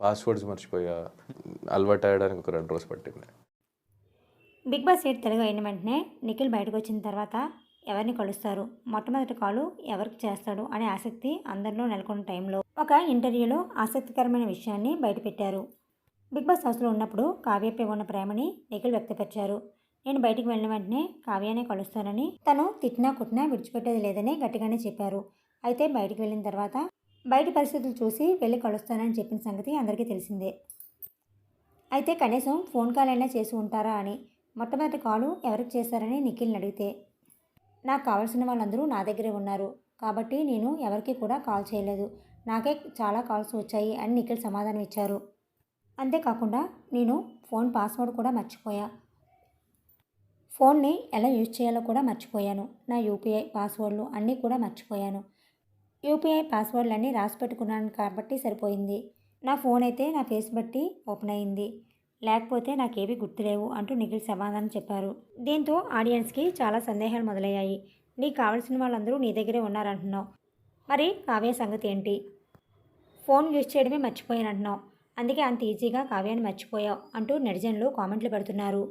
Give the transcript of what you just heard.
Passwords మర్చిపోయా. అలవాటు అయ్యడానికి ఒక రెండు రోజులు పట్టింది. బిగ్ బాస్ ఎయిట్ తెలుగు అయిన వెంటనే నిఖిల్ బయటకు వచ్చిన తర్వాత ఎవరిని కలుస్తారు? మొట్టమొదటి కాలు ఎవరికి చేస్తాడు అనే ఆసక్తి అందరిలో నెలకొన్న టైంలో ఒక ఇంటర్వ్యూలో ఆసక్తికరమైన విషయాన్ని బయటపెట్టారు బిగ్ బాస్ హౌస్లో ఉన్నప్పుడు కావ్యపై ఉన్న ప్రేమని నిఖిల్ వ్యక్తపరిచారు. నేను బయటికి వెళ్ళిన వెంటనే కావ్యానే కలుస్తానని తను తిట్టినా కుట్టినా విడిచిపెట్టేది లేదని గట్టిగానే చెప్పారు. అయితే బయటికి వెళ్ళిన తర్వాత బయట పరిస్థితులు చూసి వెళ్ళి కలుస్తానని చెప్పిన సంగతి అందరికీ తెలిసిందే. అయితే కనీసం ఫోన్ కాల్ అయినా చేసి ఉంటారా అని మొట్టమొదటి కాలు ఎవరికి చేశారని నిఖిల్ని అడిగితే నాకు కావాల్సిన వాళ్ళందరూ నా దగ్గరే ఉన్నారు. కాబట్టి నేను ఎవరికి కూడా కాల్ చేయలేదు. నాకే చాలా కాల్స్ వచ్చాయి అని నిఖిల్ సమాధానం ఇచ్చారు. అంతేకాకుండా నేను ఫోన్ పాస్వర్డ్ కూడా మర్చిపోయా. ఫోన్ని ఎలా యూజ్ చేయాలో కూడా మర్చిపోయాను. నా యూపీఐ పాస్వర్డ్లు అన్నీ కూడా మర్చిపోయాను. యూపీఐ పాస్వర్డ్లన్నీ రాసి పెట్టుకున్నాను కాబట్టి సరిపోయింది. నా ఫోన్ అయితే నా ఫేస్ బట్టి ఓపెన్ అయింది. లేకపోతే నాకేవి గుర్తులేవు అంటూ నిఖిల్ సమాధానం చెప్పారు. దీంతో ఆడియన్స్కి చాలా సందేహాలు మొదలయ్యాయి. నీకు కావాల్సిన వాళ్ళందరూ నీ దగ్గరే ఉన్నారంటున్నావు. మరి కావ్య సంగతి ఏంటి? ఫోన్ యూజ్ చేయడమే మర్చిపోయానంటున్నావు. అందుకే అంత ఈజీగా కావ్యాన్ని మర్చిపోయావు అంటూ నెటిజన్లు కామెంట్లు పెడుతున్నారు.